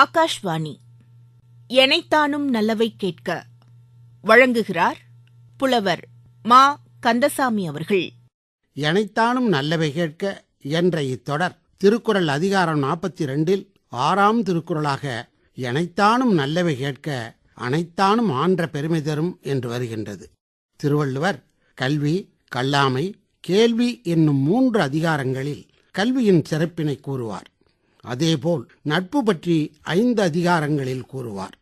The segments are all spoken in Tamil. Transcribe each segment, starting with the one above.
ஆகாஷ்வாணி. எனைத்தானும் நல்லவை கேட்க வழங்குகிறார் புலவர் மா. கந்தசாமி அவர்கள். எனைத்தானும் நல்லவை கேட்க என்ற இத்தொடர் திருக்குறள் அதிகாரம் நாற்பத்தி ரெண்டில் ஆறாம் திருக்குறளாக எனைத்தானும் நல்லவை கேட்க அனைத்தானும் ஆன்ற பெருமை தரும் என்று வருகின்றது. திருவள்ளுவர் கல்வி கல்லாமை கேள்வி என்னும் மூன்று அதிகாரங்களில் கல்வியின் சிறப்பினை கூறுவார். அதேபோல் நட்பு பற்றி ஐந்து அதிகாரங்களில் கூறுவார்.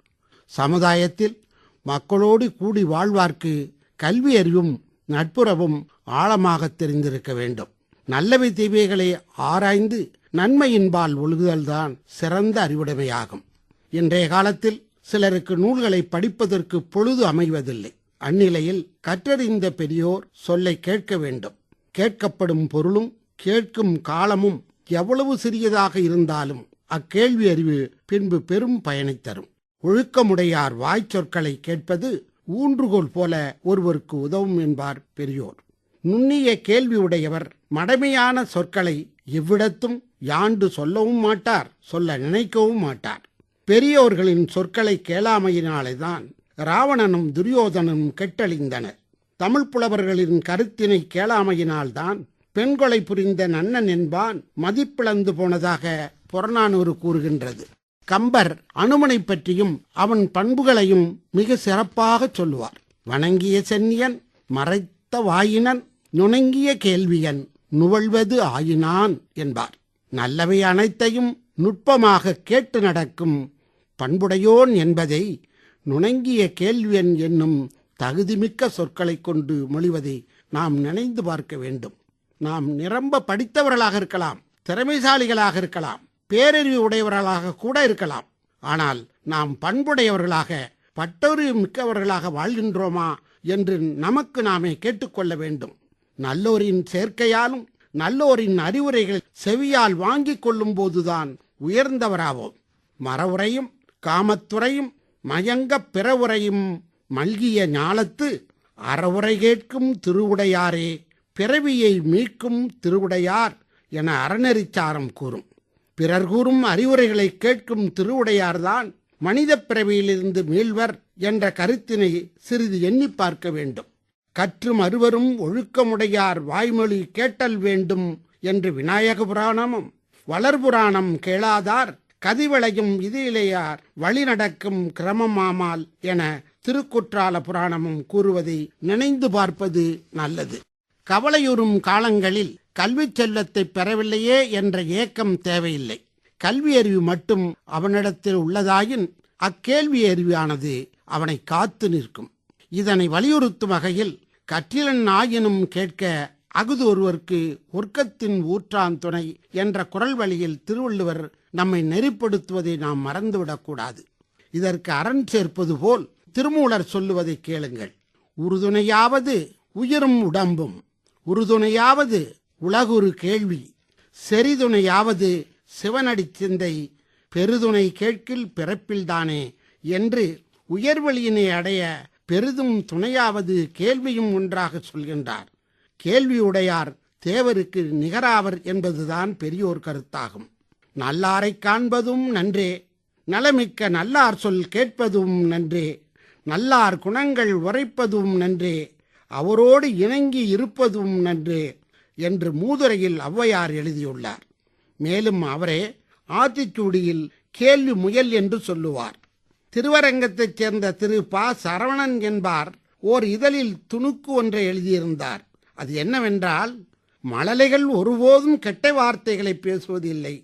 சமுதாயத்தில் மக்களோடு கூடி வாழ்வார்க்கு கல்வி அறிவும் நட்புறவும் ஆழமாக தெரிந்திருக்க வேண்டும். நல்லவை தீவைகளை ஆராய்ந்து நன்மையின்பால் ஒழுகுதல்தான் சிறந்த அறிவுடைமையாகும். இன்றைய காலத்தில் சிலருக்கு நூல்களை படிப்பதற்கு பொழுது அமைவதில்லை. அந்நிலையில் கற்றறிந்த பெரியோர் சொல்லை கேட்க வேண்டும். கேட்கப்படும் பொருளும் கேட்கும் காலமும் எவ்வளவு சிறியதாக இருந்தாலும் அக்கேள்வி அறிவு பின்பு பெரும் பயனைத் தரும். ஒழுக்கமுடையார் வாய்ச்சொற்களை கேட்பது ஊன்றுகோல் போல ஒருவருக்கு உதவும் என்பார் பெரியோர். நுண்ணிய கேள்வி உடையவர் மடமையான சொற்களை எவ்விடத்தும் யாண்டு சொல்லவும் மாட்டார் சொல்ல நினைக்கவும் மாட்டார். பெரியோர்களின் சொற்களை கேளாமையினாலேதான் ராவணனும் துரியோதனும் கெட்டழிந்தனர். தமிழ் புலவர்களின் கருத்தினை கேளாமையினால்தான் பெண்கொலை புரிந்த நன்னன் என்பான் மதிப்பிழந்து போனதாக புறநானூறு கூறுகின்றது. கம்பர் அனுமனை பற்றியும் அவன் பண்புகளையும் மிக சிறப்பாக சொல்லுவார். வணங்கிய சென்னியன் மறைத்த வாயினன் நுணங்கிய கேள்வியன் நுவழ்வது ஆயினான் என்பார். நல்லவை அனைத்தையும் நுட்பமாக கேட்டு நடக்கும் பண்புடையோன் என்பதை நுணங்கிய கேள்வியன் என்னும் தகுதிமிக்க சொற்களைக் கொண்டு மொழிவதை நாம் நினைந்து பார்க்க வேண்டும். நாம் நிரம்ப படித்தவர்களாக இருக்கலாம் திறமைசாலிகளாக இருக்கலாம் பேரறிவு உடையவர்களாக கூட இருக்கலாம். ஆனால் நாம் பண்புடையவர்களாக பட்டறிவு மிக்கவர்களாக வாழ்கின்றோமா என்று நமக்கு நாமே கேட்டுக்கொள்ள வேண்டும். நல்லோரின் சேர்க்கையாலும் நல்லோரின் அறிவுரைகள் செவியால் வாங்கிக் கொள்ளும் போதுதான் உயர்ந்தவராவோம். மறவுரையும் காமத்துறையும் மயங்கப் பிறவுரையும் மல்கிய ஞாலத்து அறவுரை கேட்கும் திருவுடையாரே. பிறவியை மீட்கும் திருவுடையார் என அறநெறிச்சாரம் கூறும். பிறர் கூறும் அறிவுரைகளை கேட்கும் திருவுடையார்தான் மனித பிறவியிலிருந்து மீள்வர் என்ற கருத்தினை சிறிது எண்ணி பார்க்க வேண்டும். கற்றும் அறுவரும் ஒழுக்கமுடையார் வாய்மொழி கேட்டல் வேண்டும் என்று விநாயக புராணமும் வளர்புராணம் கேளாதார் கதிவளையும் இதிலேயார் வழி நடக்கும் கிரமமாமால் என திருக்குற்றால புராணமும் கூறுவதை நினைந்து பார்ப்பது நல்லது. கவலையுறும் காலங்களில் கல்வி செல்வத்தை பெறவில்லையே என்ற ஏக்கம் தேவையில்லை. கல்வி அறிவு மட்டும் அவனிடத்தில் உள்ளதாயின் அக்கேள்வி அறிவானது அவனை காத்து நிற்கும். இதனை வலியுறுத்தும் வகையில் கற்றிலன் ஆயினும் கேட்க அகுது ஒருவருக்கு ஒர்க்கத்தின் ஊற்றான் துணை என்ற குரல் வழியில் திருவள்ளுவர் நம்மை நெறிப்படுத்துவதை நாம் மறந்துவிடக்கூடாது இதற்கு அரண் சேர்ப்பது போல் திருமூலர் சொல்லுவதை கேளுங்கள். உறுதுணையாவது உயிரும் உடம்பும். உறுதுணையாவது உலகுரு கேள்வி செறிதுணையாவது சிவனடி சிந்தை பெருதுணை கேட்கில் பிறப்பில்தானே என்று உயர்வழியினை அடைய பெரிதும் துணையாவது கேள்வியும் ஒன்றாக சொல்கின்றார். கேள்வியுடையார் தேவருக்கு நிகராவர் என்பதுதான் பெரியோர் கருத்தாகும். நல்லாரைக் காண்பதும் நன்றே நலமிக்க நல்லார் சொல் கேட்பதும் நன்றே நல்லார் குணங்கள் உரைப்பதும் நன்றே அவரோடு இணங்கி இருப்பதும் நன்று என்று மூதுரையில் ஔவையார் எழுதியுள்ளார். மேலும் அவரே ஆத்திச்சூடியில் கேள்வி முயல் என்று சொல்லுவார். திருவரங்கத்தைச் சேர்ந்த திரு ப. சரவணன் என்பார் ஓர் இதழில் துணுக்கு ஒன்றை எழுதியிருந்தார். அது என்னவென்றால் மழலைகள் ஒருபோதும் கெட்ட வார்த்தைகளை பேசுவதில்லை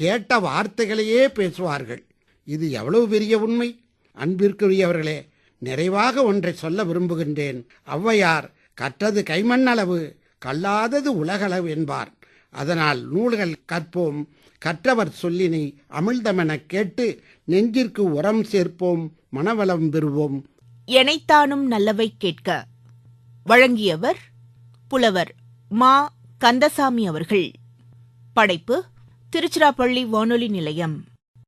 கேட்ட வார்த்தைகளையே பேசுவார்கள். இது எவ்வளவு பெரிய உண்மை? அன்பிற்குரியவர்களே நிறைவாக ஒன்றை சொல்ல விரும்புகின்றேன். ஔவையார் கற்றது கைமண்ணளவு கல்லாதது உலகளவு என்பார். அதனால் நூல்கள் கற்போம் கற்றவர் சொல்லினை அமிழ்தமெனக் கேட்டு நெஞ்சிற்கு உரம் சேர்ப்போம் மனவளம் பெறுவோம். எனைத்தானும் நல்லவை கேட்க வழங்கியவர் புலவர் மா. கந்தசாமி அவர்கள். படைப்பு திருச்சிராப்பள்ளி வானொலி நிலையம்.